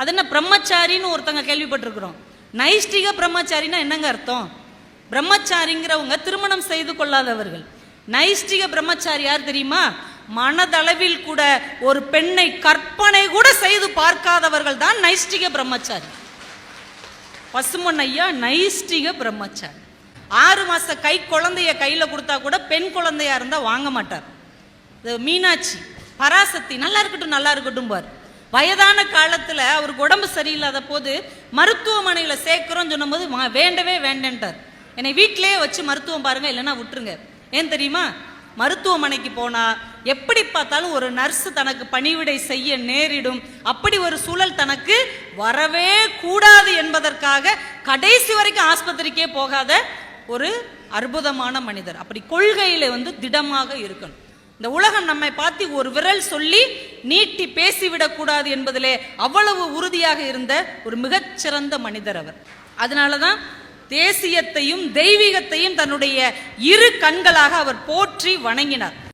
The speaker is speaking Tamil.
அது என்ன பிரம்மச்சாரின்னு ஒருத்தங்க கேள்விப்பட்டிருக்கிறோம். நைஷ்டிக பிரம்மச்சாரின்னா என்னங்க அர்த்தம்? பிரம்மச்சாரிங்கிறவங்க திருமணம் செய்து கொள்ளாதவர்கள். நைஷ்டிக பிரம்மச்சாரி யார் தெரியுமா? மனதளவில் கூட ஒரு பெண்ணை கற்பனை கூட செய்து பார்க்காதவர்கள் தான் நைஷ்டிக பிரம்மச்சாரி. பசுமன் ஐயா நைஷ்டிக பிரம்மச்சாரி. ஆறு மாச கை குழந்தைய கையில கொடுத்தா கூட பெண் குழந்தையா இருந்தா வாங்க மாட்டார். மீனாட்சி. பராசக்தி நல்லா இருக்கட்டும் நல்லா இருக்கட்டும் பார். வயதான காலத்தில் அவருக்கு உடம்பு சரியில்லாத போது மருத்துவமனையில் சேர்க்குறோன்னு சொன்னபோது வேண்டவே வேண்டேன்ட்டார். என்னை வீட்டிலேயே வச்சு மருத்துவம் பாருங்க இல்லைன்னா விட்டுருங்க. ஏன் தெரியுமா? மருத்துவமனைக்கு போனால் எப்படி பார்த்தாலும் ஒரு நர்ஸ் தனக்கு பணிவிடை செய்ய நேரிடும். அப்படி ஒரு சூழல் தனக்கு வரவே கூடாது என்பதற்காக கடைசி வரைக்கும் ஆஸ்பத்திரிக்கே போகாத ஒரு அற்புதமான மனிதர். அப்படி கொள்கையில் வந்து திடமாக இருக்கணும். இந்த உலகம் நம்மை பார்த்து ஒரு விரல் சொல்லி நீட்டி பேசிவிடக்கூடாது என்பதிலே அவ்வளவு உறுதியாக இருந்த ஒரு மிகச்சிறந்த மனிதர் அவர். அதனால தான் தேசியத்தையும் தெய்வீகத்தையும் தன்னுடைய இரு கண்களாக அவர் போற்றி வணங்கினார்.